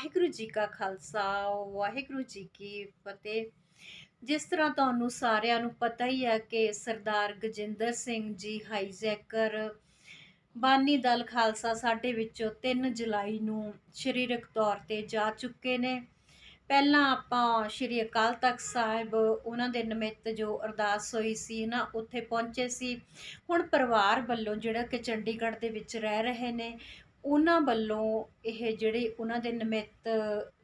ਵਾਹਿਗੁਰੂ ਜੀ ਕਾ ਖਾਲਸਾ, ਵਾਹਿਗੁਰੂ ਜੀ ਕੀ ਫਤਿਹ। ਜਿਸ ਤਰ੍ਹਾਂ ਤੁਹਾਨੂੰ ਸਾਰਿਆਂ ਨੂੰ ਪਤਾ ਹੀ ਹੈ ਕਿ ਸਰਦਾਰ ਗਜਿੰਦਰ ਸਿੰਘ ਜੀ ਹਾਈਜੈਕਰ ਬਾਨੀ ਦਲ ਖਾਲਸਾ ਸਾਡੇ ਵਿੱਚੋਂ 3 ਜੁਲਾਈ ਨੂੰ ਸਰੀਰਕ ਤੌਰ ਤੇ ਜਾ ਚੁੱਕੇ ਨੇ। ਪਹਿਲਾਂ ਆਪਾਂ ਸ਼੍ਰੀ ਅਕਾਲ ਤਖਤ ਸਾਹਿਬ, ਉਹਨਾਂ ਦੇ ਨਿਮਿਤ ਜੋ ਅਰਦਾਸ ਹੋਈ ਸੀ ਨਾ, ਉੱਥੇ ਪਹੁੰਚੇ ਸੀ। ਹੁਣ ਪਰਿਵਾਰ ਵੱਲੋਂ ਜਿਹੜਾ ਕਿ ਚੰਡੀਗੜ੍ਹ ਦੇ ਵਿੱਚ ਰਹਿ ਰਹੇ ਨੇ ਉਹਨਾਂ ਵੱਲੋਂ ਇਹ ਜਿਹੜੇ ਉਹਨਾਂ ਦੇ ਨਿਮਿਤ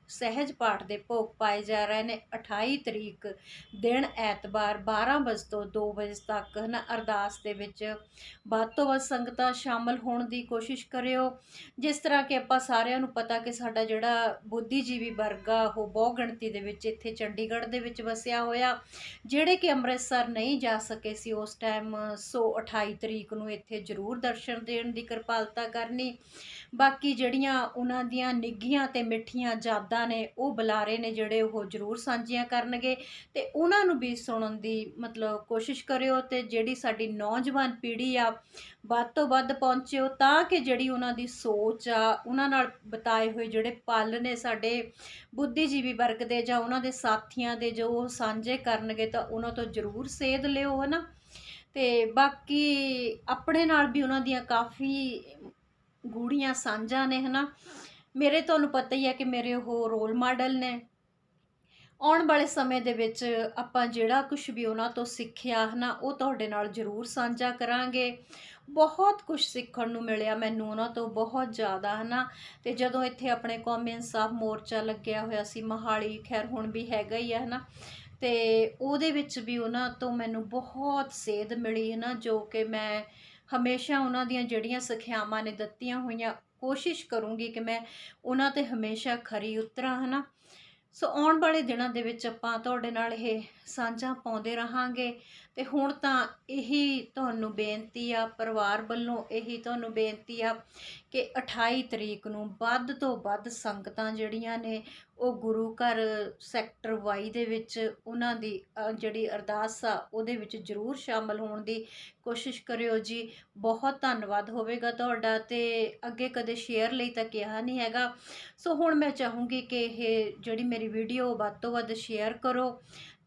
ਸਹਿਜ ਪਾਠ ਦੇ ਭੋਗ ਪਾਏ ਜਾ ਰਹੇ ਨੇ। 28 ਤਰੀਕ ਦਿਨ ਐਤਵਾਰ 12 ਵਜੇ ਤੋਂ 2 ਵਜੇ ਤੱਕ ਨਾ ਅਰਦਾਸ ਦੇ ਵਿੱਚ ਵੱਧ ਤੋਂ ਵੱਧ ਸੰਗਤਾਂ ਸ਼ਾਮਲ ਹੋਣ ਦੀ ਕੋਸ਼ਿਸ਼ ਕਰਿਓ। ਜਿਸ ਤਰ੍ਹਾਂ ਕਿ ਆਪਾਂ ਸਾਰਿਆਂ ਨੂੰ ਪਤਾ ਕਿ ਸਾਡਾ ਜਿਹੜਾ ਬੁੱਧੀਜੀਵੀ ਵਰਗਾ ਉਹ ਬਹੁ ਗਿਣਤੀ ਦੇ ਵਿੱਚ ਇੱਥੇ ਚੰਡੀਗੜ੍ਹ ਦੇ ਵਿੱਚ ਵਸਿਆ ਹੋਇਆ। ਜਿਹੜੇ ਕਿ ਅੰਮ੍ਰਿਤਸਰ ਨਹੀਂ ਜਾ ਸਕੇ ਸੀ ਉਸ ਟਾਈਮ, ਸੋ 28 ਤਰੀਕ ਨੂੰ ਇੱਥੇ ਜ਼ਰੂਰ ਦਰਸ਼ਨ ਦੇਣ ਦੀ ਕਿਰਪਾਲਤਾ ਕਰਨੀ। ਬਾਕੀ ਜਿਹੜੀਆਂ ਉਹਨਾਂ ਦੀਆਂ ਨਿੱਘੀਆਂ ਤੇ ਮਿੱਠੀਆਂ ਯਾਦਾਂ ਨੇ ਉਹ ਬੁਲਾਰੇ ਨੇ ਜਿਹੜੇ ਉਹ ਜ਼ਰੂਰ ਸਾਂਝੀਆਂ ਕਰਨਗੇ ਤੇ ਉਹਨਾਂ ਨੂੰ ਵੀ ਸੁਣਨ ਦੀ ਮਤਲਬ ਕੋਸ਼ਿਸ਼ ਕਰਿਓ ਤੇ ਜਿਹੜੀ ਸਾਡੀ ਨੌਜਵਾਨ ਪੀੜ੍ਹੀ ਆ ਵੱਧ ਤੋਂ ਵੱਧ ਪਹੁੰਚਿਓ ਤਾਂ ਕਿ ਜਿਹੜੀ ਉਹਨਾਂ ਦੀ ਸੋਚ ਆ, ਉਹਨਾਂ ਨਾਲ ਬਿਤਾਏ ਹੋਏ ਜਿਹੜੇ ਪਲ ਨੇ ਸਾਡੇ ਬੁੱਧੀਜੀਵੀ ਵਰਗ ਦੇ ਜਾਂ ਉਹਨਾਂ ਦੇ ਸਾਥੀਆਂ ਦੇ ਜੋ ਉਹ ਸਾਂਝੇ ਕਰਨਗੇ ਤਾਂ ਉਹਨਾਂ ਤੋਂ ਜ਼ਰੂਰ ਸੇਧ ਲਿਓ, ਹਨਾ? ਤੇ ਬਾਕੀ ਆਪਣੇ ਨਾਲ ਵੀ ਉਹਨਾਂ ਦੀਆਂ ਕਾਫੀ ਗੂੜੀਆਂ ਸਾਂਝਾਂ ਨੇ, ਹਨਾ? ਮੇਰੇ ਤੁਹਾਨੂੰ ਪਤਾ ਹੀ ਹੈ ਕਿ ਮੇਰੇ ਉਹ ਰੋਲ ਮਾਡਲ ਨੇ। ਆਉਣ ਵਾਲੇ ਸਮੇਂ ਦੇ ਵਿੱਚ ਆਪਾਂ ਜਿਹੜਾ ਕੁਝ ਵੀ ਉਹਨਾਂ ਤੋਂ ਸਿੱਖਿਆ ਹਨਾ, ਉਹ ਤੁਹਾਡੇ ਨਾਲ ਜ਼ਰੂਰ ਸਾਂਝਾ ਕਰਾਂਗੇ। ਬਹੁਤ ਕੁਝ ਸਿੱਖਣ ਨੂੰ ਮਿਲਿਆ ਮੈਨੂੰ ਉਹਨਾਂ ਤੋਂ ਬਹੁਤ ਜ਼ਿਆਦਾ ਹਨਾ। ਤੇ ਜਦੋਂ ਇੱਥੇ ਆਪਣੇ ਕੌਮੀ ਇਨਸਾਫ ਮੋਰਚਾ ਲੱਗਿਆ ਹੋਇਆ ਸੀ, ਮਹਾਲੀ, ਖੈਰ ਹੁਣ ਵੀ ਹੈਗਾ ਹੀ ਆ ਹਨਾ। ਤੇ ਉਹਦੇ ਵਿੱਚ ਵੀ ਉਹਨਾਂ ਤੋਂ ਮੈਨੂੰ ਬਹੁਤ ਸੇਧ ਮਿਲੀ ਹੈ ਨਾ ਜੋ ਕਿ ਮੈਂ ਹਮੇਸ਼ਾ ਉਹਨਾਂ ਦੀਆਂ ਜਿਹੜੀਆਂ ਸਿੱਖਿਆਵਾਂ ਨੇ ਦਿੱਤੀਆਂ ਹੋਈਆਂ ਕੋਸ਼ਿਸ਼ ਕਰੂੰਗੀ ਕਿ ਮੈਂ ਉਹਨਾਂ ਤੇ ਹਮੇਸ਼ਾ ਖਰੀ ਉਤਰਾਂ ਹਨਾ? ਸੋ ਆਉਣ ਵਾਲੇ ਦਿਨਾਂ ਦੇ ਵਿੱਚ ਆਪਾਂ ਤੁਹਾਡੇ ਨਾਲ ਇਹ ਸਾਂਝਾ ਪਾਉਂਦੇ ਰਹਾਂਗੇ ਤੇ ਹੁਣ ਤਾਂ ਇਹੀ ਤੁਹਾਨੂੰ ਬੇਨਤੀ ਆ, ਪਰਿਵਾਰ ਵੱਲੋਂ ਇਹੀ ਤੁਹਾਨੂੰ ਬੇਨਤੀ ਆ ਕਿ 28 ਤਰੀਕ ਨੂੰ ਵੱਧ ਤੋਂ ਵੱਧ ਸੰਗਤਾਂ ਜਿਹੜੀਆਂ ਨੇ ਉਹ ਗੁਰੂ ਘਰ ਸੈਕਟਰ ਵਾਈ ਦੇ ਵਿੱਚ ਉਹਨਾਂ ਦੀ ਜਿਹੜੀ ਅਰਦਾਸ ਆ, ਉਹਦੇ ਵਿੱਚ ਜ਼ਰੂਰ ਸ਼ਾਮਲ ਹੋਣ ਦੀ ਕੋਸ਼ਿਸ਼ ਕਰਿਓ ਜੀ। ਬਹੁਤ ਧੰਨਵਾਦ ਹੋਵੇਗਾ ਤੁਹਾਡਾ ਤੇ ਅੱਗੇ ਕਦੇ ਸ਼ੇਅਰ ਲਈ ਤਾਂ ਕਿਹਾ ਨਹੀਂ ਹੈਗਾ। ਸੋ ਹੁਣ ਮੈਂ ਚਾਹੂੰਗੀ ਕਿ ਇਹ ਜਿਹੜੀ ਮੇਰੀ ਵੀਡੀਓ ਵੱਧ ਤੋਂ ਵੱਧ ਸ਼ੇਅਰ ਕਰੋ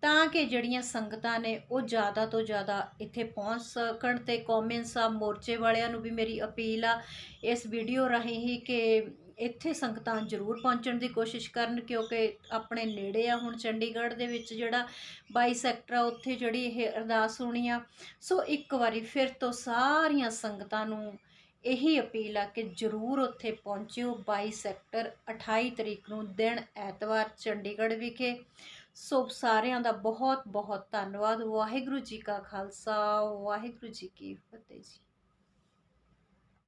ਤਾਂ ਕਿ ਜਿਹੜੀਆਂ ਸੰਗਤਾਂ ਨੇ ਉਹ ਜ਼ਿਆਦਾ ਤੋਂ ਜ਼ਿਆਦਾ ਇੱਥੇ ਪਹੁੰਚ ਸਕਣ ਤੇ ਕੌਮੀ ਇਨਸਾਫ ਮੋਰਚੇ ਵਾਲਿਆਂ ਨੂੰ ਵੀ ਮੇਰੀ ਅਪੀਲ ਆ ਇਸ ਵੀਡੀਓ ਰਾਹੀਂ ਹੀ ਕਿ ਇੱਥੇ ਸੰਗਤਾਂ ਜ਼ਰੂਰ ਪਹੁੰਚਣ ਦੀ ਕੋਸ਼ਿਸ਼ ਕਰਨ ਕਿਉਂਕਿ ਆਪਣੇ ਨੇੜੇ ਆ ਹੁਣ ਚੰਡੀਗੜ੍ਹ ਦੇ ਵਿੱਚ ਜਿਹੜਾ 22 ਸੈਕਟਰ ਆ, ਉੱਥੇ ਜਿਹੜੀ ਇਹ ਅਰਦਾਸ ਹੋਣੀ ਆ। ਸੋ ਇੱਕ ਵਾਰੀ ਫਿਰ ਤੋਂ ਸਾਰੀਆਂ ਸੰਗਤਾਂ ਨੂੰ ਇਹੀ ਅਪੀਲ ਆ ਕਿ ਜਰੂਰ ਉੱਥੇ ਪਹੁੰਚਿਓ। 22 ਸੈਕਟਰ 28 ਤਰੀਕ ਨੂੰ ਦਿਨ ਐਤਵਾਰ ਚੰਡੀਗੜ੍ਹ ਵਿਖੇ। ਸੋ ਸਾਰਿਆਂ ਦਾ ਬਹੁਤ ਬਹੁਤ ਧੰਨਵਾਦ। ਵਾਹਿਗੁਰੂ ਜੀ ਕਾ ਖਾਲਸਾ, ਵਾਹਿਗੁਰੂ ਜੀ ਕੀ ਫਤਿਹ ਜੀ।